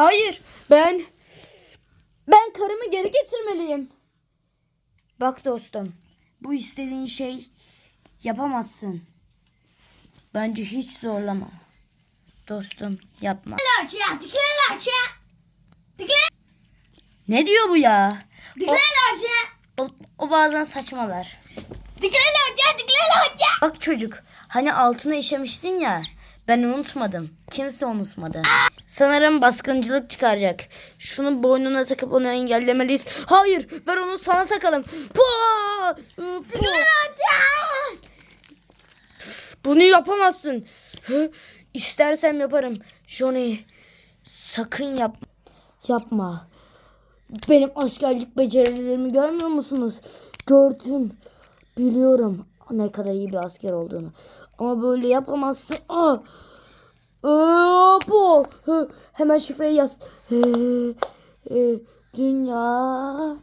Hayır ben ben karımı geri getirmeliyim. Bak dostum bu istediğin şey yapamazsın. Bence hiç zorlama. Dostum yapma. Ne diyor bu ya? loca. O, o bazen saçmalar. Bak çocuk hani altına işemiştin ya. Ben unutmadım. Kimse unutmadı. Sanırım baskıncılık çıkaracak. Şunu boynuna takıp onu engellemeliyiz. Hayır ver onu sana takalım. Pua! Pua! Bunu yapamazsın. İstersem yaparım. Johnny sakın yap yapma. Benim askerlik becerilerimi görmüyor musunuz? Gördüm. Biliyorum ne kadar iyi bir asker olduğunu. Ama böyle yapamazsın. Aa! Bu. Hemen şifreyi yaz. Hı, Dünya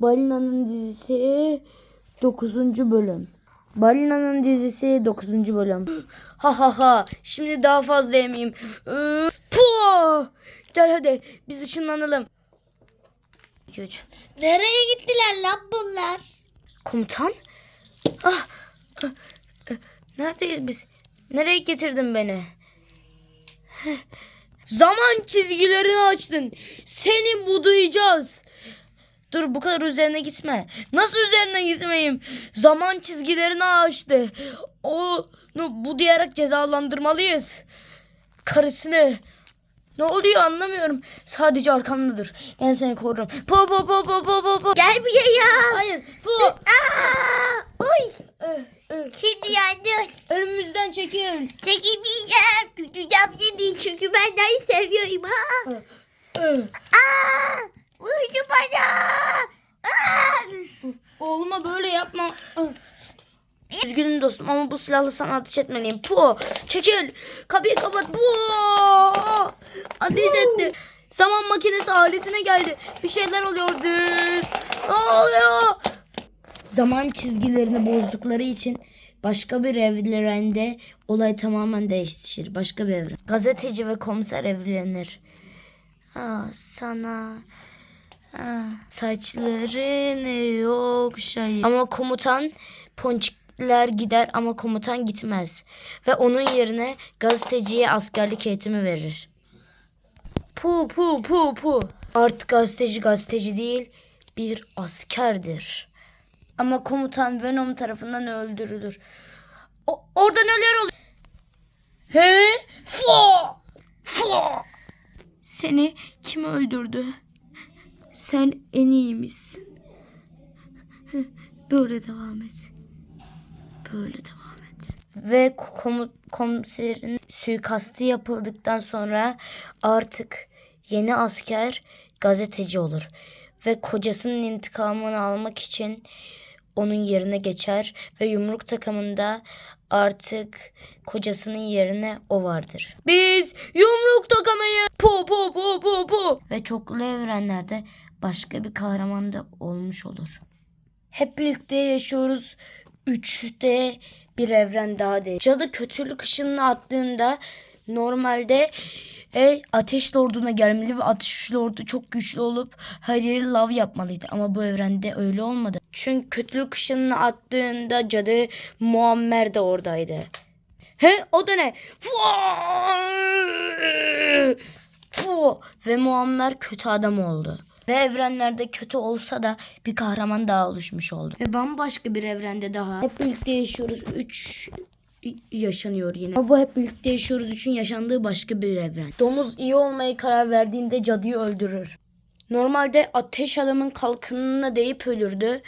Balina'nın dizisi 9. bölüm. Balina'nın dizisi 9. bölüm. Ha ha ha. Şimdi daha fazla yemeyeyim. Puh! Gel hadi biz ışınlanalım. 2 3 Nereye gittiler lan bunlar? Komutan? Ah, ah, neredeyiz biz? Nereye getirdin beni? Zaman çizgilerini açtın. Seni budayacağız. Dur bu kadar üzerine gitme. Nasıl üzerine gitmeyeyim? Zaman çizgilerini açtı. Onu budayarak cezalandırmalıyız. Karısını. Ne oluyor anlamıyorum. Sadece arkamda dur. Ben seni korurum. Po po po po po po po. Gel buraya. Hayır. Po. Uy. Ö, ö. Şimdi yandın. Önümüzden çekil. Çekemeyeceğim. Tutacağım seni çünkü ben daha seviyorum ha. Ö. Aa, vurdu bana. Aa. Oğluma böyle yapma. Üzgünüm dostum ama bu silahla sana ateş etmeliyim. Po. Çekil. Kapıyı kapat. Po. Ateş etti. Zaman makinesi aletine geldi. Bir şeyler oluyor. Düz. Ne oluyor? Zaman çizgilerini bozdukları için başka bir evrende olay tamamen değişir. Başka bir evren. Gazeteci ve komiser evlenir. Ah, sana ah, saçlarını yok şey. Ama komutan ponçikler gider ama komutan gitmez. Ve onun yerine gazeteciye askerlik eğitimi verir. Pu pu pu pu. Artık gazeteci gazeteci değil bir askerdir. Ama komutan Venom tarafından öldürülür. O, orada neler oluyor? He? Fo! Fo! Seni kim öldürdü? Sen en iyimizsin. Böyle devam et. Böyle devam et. Ve komu- komiserin suikastı yapıldıktan sonra artık yeni asker gazeteci olur. Ve kocasının intikamını almak için onun yerine geçer ve yumruk takımında artık kocasının yerine o vardır. Biz yumruk takamayı po po po po po ve çoklu evrenlerde başka bir kahraman da olmuş olur. Hep birlikte yaşıyoruz. Üçte bir evren daha değil. Cadı kötülük ışınını attığında normalde e, ateş lorduna gelmeli ve ateş lordu çok güçlü olup her yeri lav yapmalıydı. Ama bu evrende öyle olmadı. Çünkü kötülük ışınını attığında cadı Muammer de oradaydı. He o da ne? Fu! Ve Muammer kötü adam oldu. Ve evrenlerde kötü olsa da bir kahraman daha oluşmuş oldu. Ve bambaşka bir evrende daha. Hep birlikte yaşıyoruz. Üç yaşanıyor yine. Ama bu hep birlikte yaşıyoruz için yaşandığı başka bir evren. Domuz iyi olmaya karar verdiğinde cadıyı öldürür. Normalde ateş adamın kalkanına değip ölürdü.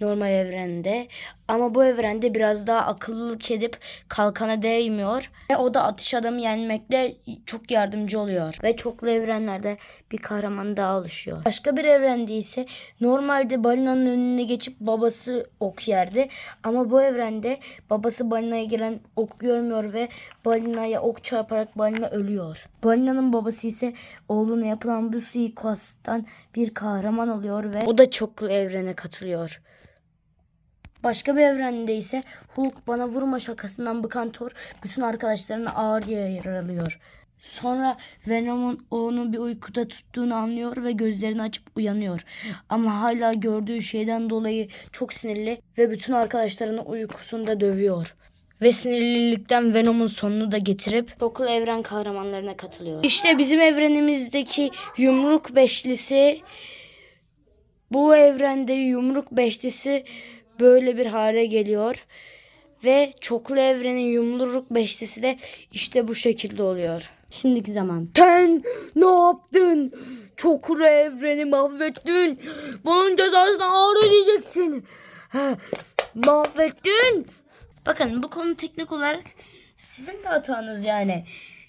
Normal evrende. Ama bu evrende biraz daha akıllılık edip kalkana değmiyor. Ve o da atış adamı yenmekte çok yardımcı oluyor. Ve çoklu evrenlerde bir kahraman daha oluşuyor. Başka bir evrende ise normalde balinanın önüne geçip babası ok yerdi. Ama bu evrende babası balinaya gelen ok görmüyor ve balinaya ok çarparak balina ölüyor. Balinanın babası ise oğluna yapılan bu suikasttan bir kahraman oluyor ve o da çoklu evrene katılıyor. Başka bir evrende ise Hulk bana vurma şakasından bıkan Thor bütün arkadaşlarını ağır yaralıyor. Sonra Venom'un onu bir uykuda tuttuğunu anlıyor ve gözlerini açıp uyanıyor. Ama hala gördüğü şeyden dolayı çok sinirli ve bütün arkadaşlarını uykusunda dövüyor. Ve sinirlilikten Venom'un sonunu da getirip Çoklu Evren kahramanlarına katılıyor. İşte bizim evrenimizdeki yumruk beşlisi bu evrende yumruk beşlisi böyle bir hale geliyor. Ve çoklu evrenin yumruk beşlisi de işte bu şekilde oluyor. Şimdiki zaman. Sen ne yaptın? Çoklu evreni mahvettin. Bunun cezasını ağır ödeyeceksin. Mahvettin. Bakın bu konu teknik olarak sizin de hatanız yani.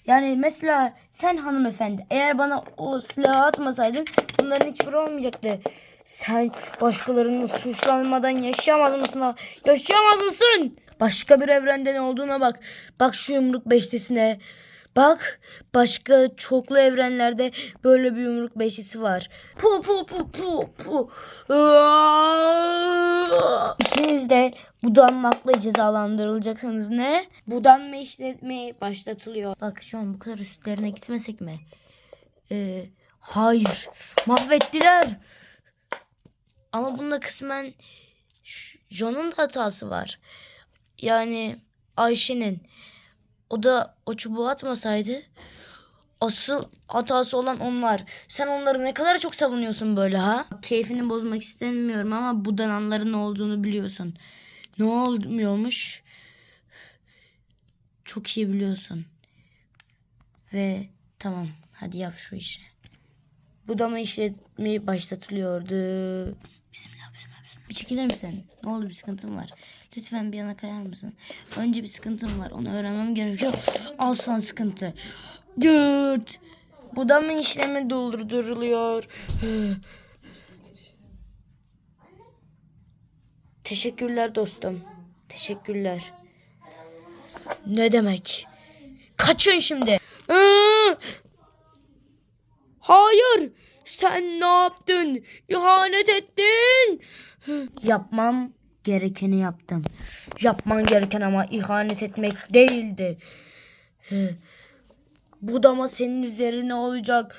Yani mesela sen hanımefendi eğer bana o silahı atmasaydın bunların hiçbiri olmayacaktı. Sen başkalarının suçlanmadan yaşayamaz mısın? Yaşayamaz mısın? Başka bir evrende ne olduğuna bak. Bak şu yumruk beşlisine. Bak başka çoklu evrenlerde böyle bir yumruk beşlisi var. Pu pu pu pu pu. İkiniz de budanmakla cezalandırılacaksınız. Ne? Budanma işletmeye başlatılıyor. Bak şu an bu kadar üstlerine gitmesek mi? Ee, hayır. Mahvettiler. Ama bunda kısmen John'un da hatası var. Yani Ayşe'nin. O da o çubuğu atmasaydı asıl hatası olan onlar. Sen onları ne kadar çok savunuyorsun böyle ha? Keyfini bozmak istemiyorum ama bu dananların ne olduğunu biliyorsun. Ne olmuyormuş? Çok iyi biliyorsun. Ve tamam hadi yap şu işi. Budama işlemi başlatılıyordu. Bismillah, bismillah. Bir çekilir misin? Ne oldu bir sıkıntım var. Lütfen bir yana kayar mısın? Önce bir sıkıntım var. Onu öğrenmem gerekiyor. Al sıkıntı. Düt. Budama işlemi dolduruluyor. Teşekkürler dostum. Teşekkürler. Ne demek? Kaçın şimdi. Hayır. Sen ne yaptın? İhanet ettin. Yapmam gerekeni yaptım. Yapman gereken ama ihanet etmek değildi. Bu dama senin üzerine olacak.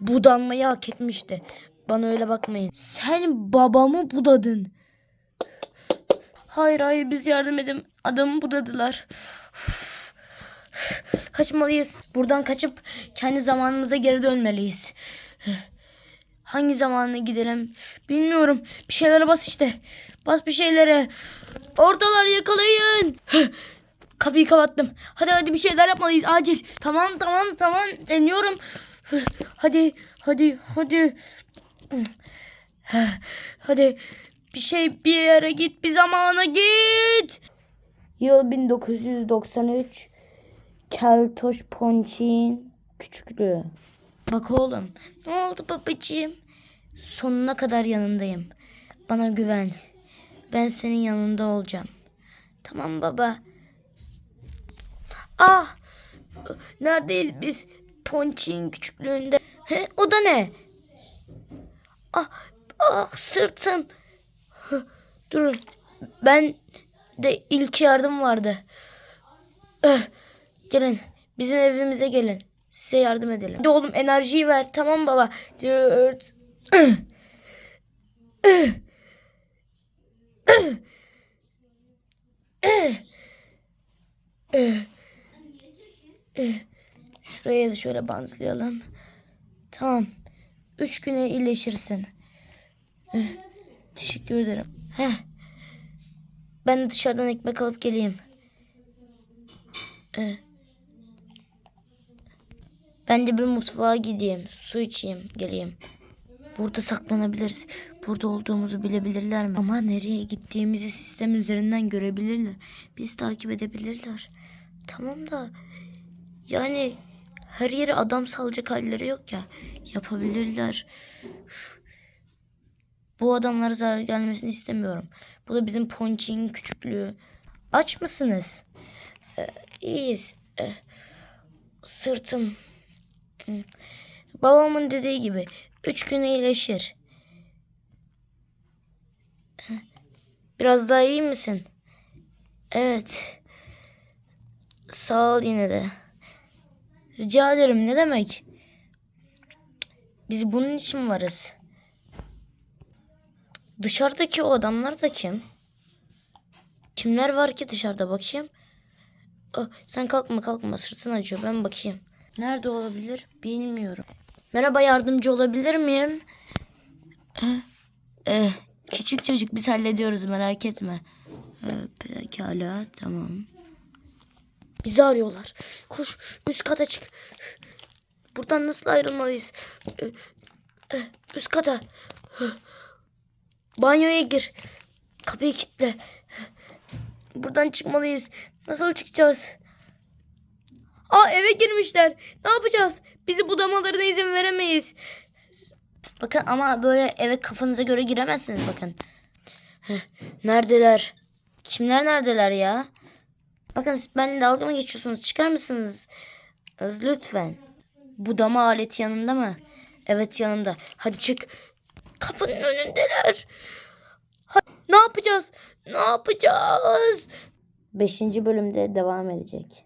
Budanmayı hak etmişti. Bana öyle bakmayın. Sen babamı budadın. Hayır hayır biz yardım edin. Adamı budadılar. Kaçmalıyız. Buradan kaçıp kendi zamanımıza geri dönmeliyiz. Hangi zamana gidelim? Bilmiyorum. Bir şeylere bas işte. Bas bir şeylere. Oradalar yakalayın. Kapıyı kapattım. Hadi hadi bir şeyler yapmalıyız. Acil. Tamam tamam tamam. Deniyorum. Hadi hadi hadi. Hadi bir şey bir yere git bir zamana git. Yıl 1993. Keltoş Ponçik'in küçüklüğü. Bak oğlum. Ne oldu babacığım? Sonuna kadar yanındayım. Bana güven. Ben senin yanında olacağım. Tamam baba. Ah! Neredeyiz biz? Ponçik'in küçüklüğünde. He, o da ne? Ah, ah sırtım. Durun. Ben de ilk yardım vardı. Eh, gelin. Bizim evimize gelin. Size yardım edelim. Hadi oğlum enerjiyi ver. Tamam baba. Dört. Şuraya da şöyle bantlayalım. Tamam. Üç güne iyileşirsin. Teşekkür ederim. Heh. Ben de dışarıdan ekmek alıp geleyim. Eh. Ben de bir mutfağa gideyim. Su içeyim. Geleyim. Burada saklanabiliriz. Burada olduğumuzu bilebilirler mi? Ama nereye gittiğimizi sistem üzerinden görebilirler. Biz takip edebilirler. Tamam da yani her yere adam salacak halleri yok ya. Yapabilirler. Bu adamlara zarar gelmesini istemiyorum. Bu da bizim Ponçik'in küçüklüğü. Aç mısınız? Ee, iyiyiz. Ee, sırtım. Babamın dediği gibi üç güne iyileşir. Biraz daha iyi misin? Evet. Sağ ol yine de. Rica ederim ne demek? Biz bunun için varız. Dışarıdaki o adamlar da kim? Kimler var ki dışarıda bakayım? Ah, sen kalkma kalkma sırtın acıyor ben bakayım. Nerede olabilir bilmiyorum. Merhaba yardımcı olabilir miyim? Eh, küçük çocuk biz hallediyoruz merak etme. Eh, pekala tamam. Bizi arıyorlar. Koş üst kata çık. Buradan nasıl ayrılmalıyız? Eh, Üst kata. Banyoya gir. Kapıyı kilitle. Buradan çıkmalıyız. Nasıl çıkacağız? Aa eve girmişler. Ne yapacağız? Bizi budamalarına izin veremeyiz. Bakın ama böyle eve kafanıza göre giremezsiniz bakın. Heh, Neredeler? Kimler neredeler ya? Bakın siz benimle dalga mı geçiyorsunuz? Çıkar mısınız? Lütfen. Budama aleti yanında mı? Evet yanında. Hadi çık. Kapının önündeler. Ha- ne yapacağız? Ne yapacağız? Beşinci bölümde devam edecek.